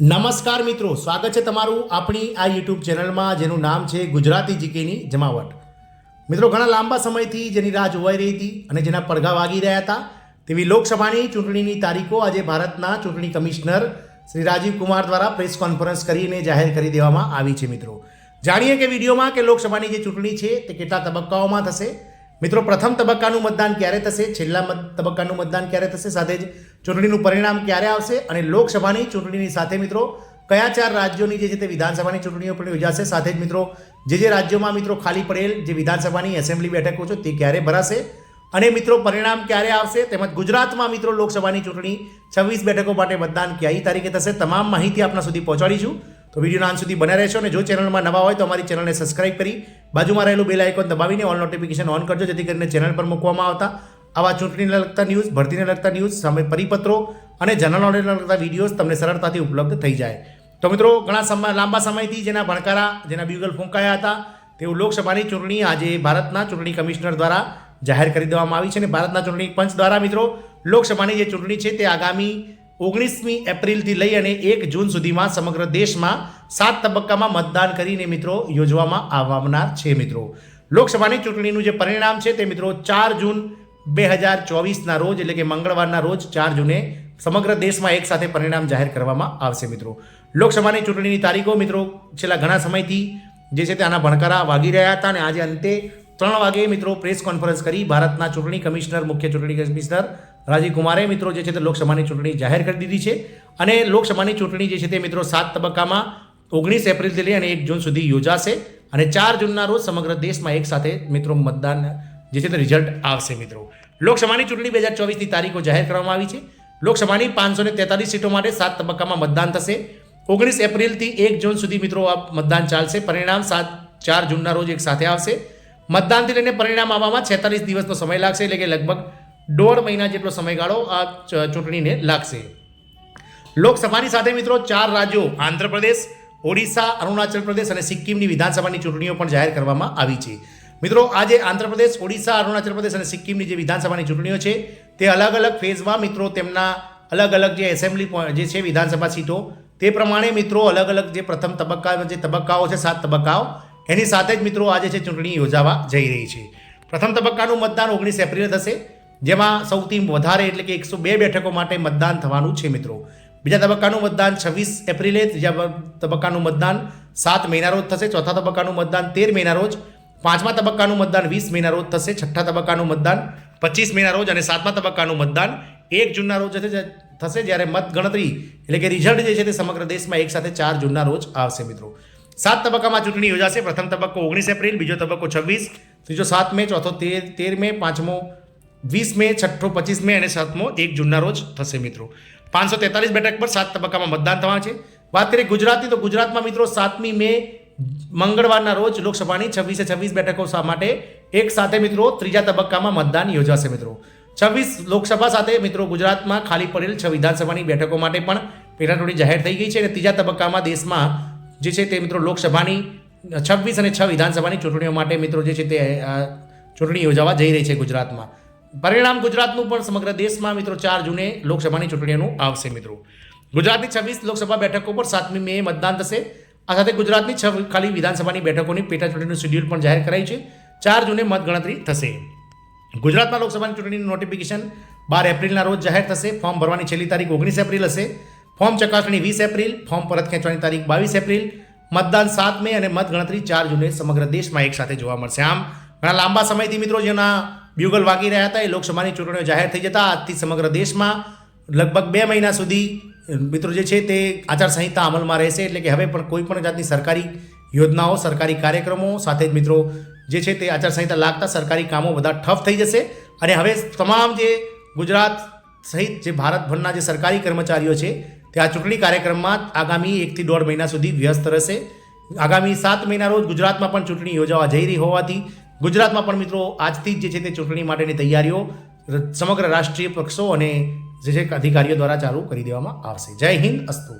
નમસ્કાર મિત્રો, સ્વાગત છે તમારું આપણી આ યુટ્યુબ ચેનલમાં જેનું નામ છે ગુજરાતી જીકેની જમાવટ. મિત્રો, ઘણા લાંબા સમયથી જેની રાહ જોવાઈ રહી હતી અને જેના પડઘા વાગી રહ્યા હતા, તેવી લોકસભાની ચૂંટણીની તારીખો આજે ભારતના ચૂંટણી કમિશનર શ્રી રાજીવ કુમાર દ્વારા પ્રેસ કોન્ફરન્સ કરીને જાહેર કરી દેવામાં આવી છે મિત્રો. જાણીએ કે વિડીયોમાં કે લોકસભાની જે ચૂંટણી છે, તે કેટલા તબક્કાઓમાં થશે? મિત્રો, પ્રથમ તબક્કાનું મતદાન ક્યારે થશે? છેલ્લા તબક્કાનું મતદાન ક્યારે થશે? સાથે જ ચૂંટણીનું પરિણામ ક્યારે આવશે? અને લોકસભાની ચૂંટણીની સાથે મિત્રો, કયા ચાર રાજ્યોની જે છે તે વિધાનસભાની ચૂંટણીઓ પણ યોજાશે? સાથે જ મિત્રો, જે જે રાજ્યોમાં મિત્રો ખાલી પડેલ જે વિધાનસભાની એસેમ્બલી બેઠકો છે તે ક્યારે ભરાશે? અને મિત્રો, પરિણામ ક્યારે આવશે? તેમજ ગુજરાતમાં મિત્રો લોકસભાની ચૂંટણી છવ્વીસ બેઠકો માટે મતદાન કઈ તારીખે થશે? તમામ માહિતી આપના સુધી પહોંચાડીશું. તો વિડીયોના અંત સુધી બન્યા રહેશો અને જો ચેનલમાં નવા હોય તો અમારી ચેનલને સબસ્ક્રાઇબ કરી બાજુમાં રહેલું બેલ આઇકોન દબાવીને ઓલ નોટિફિકેશન ઓન કરજો, જેથી કરીને ચેનલ પર મૂકવામાં આવતા આવા ચૂંટણીને લગતા ન્યૂઝ ભરતીને લગતા ન્યૂઝ સામે પરિપત્રો અને જનરલ નોલેજને લગતા વિડીયોઝ તમને સરળતાથી ઉપલબ્ધ થઈ જાય. તો મિત્રો, ઘણા સમય, લાંબા સમયથી જેના ભણકારા, જેના બ્યુગલ ફૂંકાયા હતા તેવું લોકસભાની ચૂંટણી આજે ભારતના ચૂંટણી કમિશનર દ્વારા જાહેર કરી દેવામાં આવી છે અને ભારતના ચૂંટણી પંચ દ્વારા મિત્રો, લોકસભાની જે ચૂંટણી છે તે આગામી ઓગણીસમી એપ્રિલથી લઈ અને એક જૂન સુધીમાં સમગ્ર દેશમાં સાત તબક્કામાં મતદાન કરીને મિત્રો યોજવામાં આવનાર છે મિત્રો. લોકસભાની ચૂંટણીનું જે પરિણામ છે તે મિત્રો ચાર જૂન બે હજાર ચોવીસના રોજ એટલે કે મંગળવારના રોજ ચાર જૂને સમગ્ર દેશમાં એક સાથે પરિણામ જાહેર કરવામાં આવશે મિત્રો. લોકસભાની ચૂંટણીની તારીખો મિત્રો છેલ્લા ઘણા સમયથી જે છે તે આના ભણકારા વાગી રહ્યા હતા અને આજે અંતે ત્રણ વાગે મિત્રો પ્રેસ કોન્ફરન્સ કરી ભારતના ચૂંટણી કમિશનર, મુખ્ય ચૂંટણી કમિશનર રાજીવ કુમારે મિત્રો જે છે તે લોકસભાની ચૂંટણી જાહેર કરી દીધી છે. અને લોકસભાની ચૂંટણી જે છે તે મિત્રો સાત તબક્કામાં ઓગણીસ એપ્રિલથી લઈ અને એક જૂન સુધી યોજાશે અને ચાર જૂનના રોજ સમગ્ર દેશમાં એક સાથે મિત્રો મતદાન જે છે તે રિઝલ્ટ આવશે મિત્રો. લોકસભાની ચૂંટણી બે હજાર ચોવીસની તારીખો જાહેર કરવામાં આવી છે. લોકસભાની પાંચસો ને તેતાલીસ સીટો માટે સાત તબક્કામાં મતદાન થશે. ઓગણીસ એપ્રિલથી એક જૂન સુધી મિત્રો આ મતદાન ચાલશે. પરિણામ સાત ચાર જૂનના રોજ એક સાથે આવશે. મતદાનથી લઈને પરિણામ આવવામાં છેતાલીસ દિવસનો સમય લાગશે એટલે કે લગભગ દોઢ મહિના જેટલો સમયગાળો આ ચૂંટણીને લાગશે. લોકસભાની સાથે મિત્રો ચાર રાજ્યો, આંધ્રપ્રદેશ, ઓડિશા, અરુણાચલ પ્રદેશ અને સિક્કિમની વિધાનસભાની ચૂંટણીઓ પણ જાહેર કરવામાં આવી છે. મિત્રો, આજે આંધ્રપ્રદેશ, ઓડિશા, અરુણાચલ પ્રદેશ અને સિક્કિમની જે વિધાનસભાની ચૂંટણીઓ છે, તે અલગ અલગ ફેઝમાં મિત્રો તેમના અલગ અલગ જે એસેમ્બલી જે છે વિધાનસભા સીટો, તે પ્રમાણે મિત્રો અલગ અલગ જે પ્રથમ તબક્કા, જે તબક્કાઓ છે, સાત તબક્કાઓ એની સાથે જ મિત્રો આજે છે ચૂંટણી યોજાવા જઈ રહી છે. પ્રથમ તબક્કાનું મતદાન ઓગણીસ એપ્રિલે થશે, જેમાં સૌથી વધારે એટલે કે એકસો બે બેઠકો માટે મતદાન થવાનું છે મિત્રો. બીજા તબક્કાનું મતદાન છવ્વીસ એપ્રિલે, ત્રીજા તબક્કાનું મતદાન સાત મહિના રોજ થશે, ચોથા તબક્કાનું મતદાન તેર મહિના રોજ, પાંચમા તબક્કાનું મતદાન વીસ મહિના રોજ થશે, છઠ્ઠા તબક્કાનું મતદાન પચીસ મહિના રોજ અને સાતમા તબક્કાનું મતદાન એક જૂનના રોજ થશે જ્યારે મત ગણતરી એટલે કે રિઝલ્ટ જે છે તે સમગ્ર દેશમાં એક સાથે ચાર જૂનના રોજ આવશે મિત્રો. સાત તબક્કામાં ચૂંટણી યોજાશે. પ્રથમ તબક્કો ઓગણીસ એપ્રિલ, બીજો તબક્કો છવ્વીસ, ત્રીજો સાત મે, ચોથો તેર તેર મે, પાંચમો વીસ મે, છઠ્ઠો પચીસ મે અને સાતમો એક જૂનના રોજ થશે મિત્રો. પાંચસો તેતાલીસ બેઠક પર સાત તબક્કામાં મતદાન થવાનું છે. વાત કરીએ ગુજરાતની, તો ગુજરાતમાં મિત્રો સાતમી મે મંગળવારના રોજ લોકસભાની છવ્વીસે છવ્વીસ બેઠકો માટે એક સાથે મિત્રો ત્રીજા તબક્કામાં મતદાન યોજાશે મિત્રો. છવ્વીસ લોકસભા સાથે મિત્રો ગુજરાતમાં ખાલી પડેલ છ વિધાનસભાની બેઠકો માટે પણ પેટાચૂંટણી જાહેર થઈ ગઈ છે અને ત્રીજા તબક્કામાં દેશમાં જે છે તે મિત્રો લોકસભાની છવ્વીસ અને છ વિધાનસભાની ચૂંટણીઓ માટે મિત્રો જે છે તે ચૂંટણી યોજાવા જઈ રહી છે ગુજરાતમાં. પરિણામ ગુજરાતનું પણ સમગ્ર દેશમાં મિત્રો ચાર જૂને લોકસભાની ચૂંટણીઓનું આવશે મિત્રો. ગુજરાતની છવ્વીસ લોકસભા બેઠકો પર સાતમી મે મતદાન થશે. આ સાથે ગુજરાતની છ ખાલી વિધાનસભાની બેઠકોની પેટા ચૂંટણીનું શેડ્યુલ પણ જાહેર કરાઈ છે. ચાર જૂને મતગણતરી થશે. ગુજરાતમાં લોકસભાની ચૂંટણીનું નોટિફિકેશન બાર એપ્રિલના રોજ જાહેર થશે. ફોર્મ ભરવાની છેલ્લી તારીખ ઓગણીસ એપ્રિલ હશે. ફોર્મ ચકાસણી વીસ એપ્રિલ, ફોર્મ પરત ખેંચવાની તારીખ બાવીસ એપ્રિલ, મતદાન સાત મે અને મતગણતરી ચાર જૂને સમગ્ર દેશમાં એક સાથે જોવા મળશે. આમ, ઘણા લાંબા સમયથી મિત્રો જેના બ્યુગલ વાગી રહ્યા હતા, એ લોકસભાની ચૂંટણીઓ જાહેર થઈ જતા આજથી સમગ્ર દેશમાં લગભગ બે મહિના સુધી, મિત્રો જે છે તે આચારસંહિતા અમલમાં રહેશે, એટલે કે હવે પણ કોઈ પણ જાતની સરકારી યોજનાઓ, સરકારી કાર્યક્રમો, સાથે જ મિત્રો જે છે તે આચારસંહિતા લાગતા સરકારી કામો બધા ઠપ થઈ જશે. અને હવે તમામ જે ગુજરાત સહિત જે ભારતભરના જે સરકારી કર્મચારીઓ છે તે આ ચૂંટણી કાર્યક્રમમાં આગામી એકથી દોઢ મહિના સુધી વ્યસ્ત રહેશે. આગામી સાત મહિના રોજ ગુજરાતમાં પણ ચૂંટણી યોજાવા જઈ રહી હોવાથી ગુજરાતમાં પણ મિત્રો આજથી જ જે છે તે ચૂંટણી માટેની તૈયારીઓ સમગ્ર રાષ્ટ્રીય પક્ષો અને જે છે અધિકારીઓ દ્વારા ચાલુ કરી દેવામાં આવશે. જય હિન્દ, અસ્તુ.